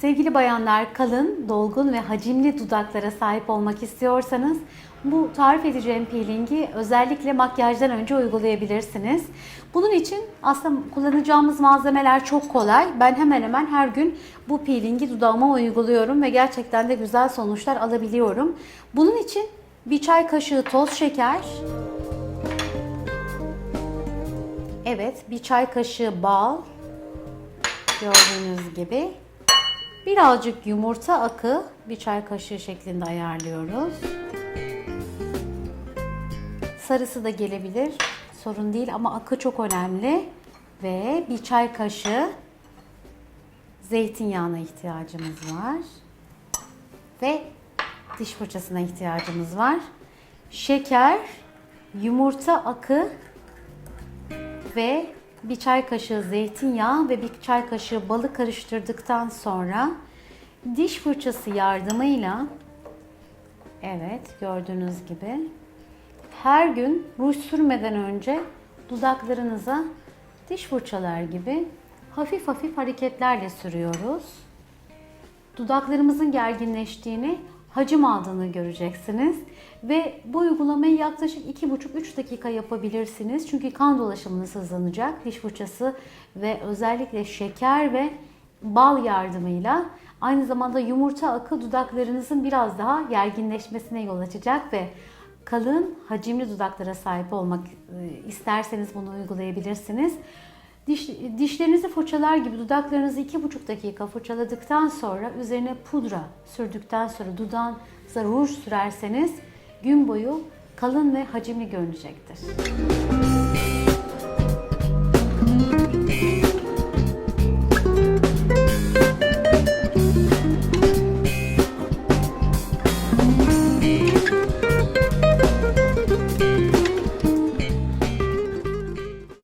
Sevgili bayanlar kalın, dolgun ve hacimli dudaklara sahip olmak istiyorsanız bu tarif edeceğim peelingi özellikle makyajdan önce uygulayabilirsiniz. Bunun için aslında kullanacağımız malzemeler çok kolay. Ben hemen hemen her gün bu peelingi dudağıma uyguluyorum ve gerçekten de güzel sonuçlar alabiliyorum. Bunun için bir çay kaşığı toz şeker, evet bir çay kaşığı bal, gördüğünüz gibi Birazcık yumurta akı bir çay kaşığı şeklinde ayarlıyoruz. Sarısı da gelebilir. Sorun değil ama akı çok önemli. Ve bir çay kaşığı zeytinyağına ihtiyacımız var. Ve diş fırçasına ihtiyacımız var. Şeker, yumurta akı ve bir çay kaşığı zeytinyağı ve bir çay kaşığı balı karıştırdıktan sonra diş fırçası yardımıyla evet gördüğünüz gibi her gün ruj sürmeden önce dudaklarınıza diş fırçalar gibi hafif hafif hareketlerle sürüyoruz. Dudaklarımızın gerginleştiğini, hacim aldığını göreceksiniz. Ve bu uygulamayı yaklaşık 2,5-3 dakika yapabilirsiniz. Çünkü kan dolaşımınız hızlanacak. Diş fırçası ve özellikle şeker ve bal yardımıyla aynı zamanda yumurta akı dudaklarınızın biraz daha gerginleşmesine yol açacak ve kalın, hacimli dudaklara sahip olmak e, isterseniz bunu uygulayabilirsiniz. Diş, dişlerinizi fırçalar gibi dudaklarınızı 2,5 dakika fırçaladıktan sonra üzerine pudra sürdükten sonra dudağınıza ruj sürerseniz gün boyu kalın ve hacimli görünecektir.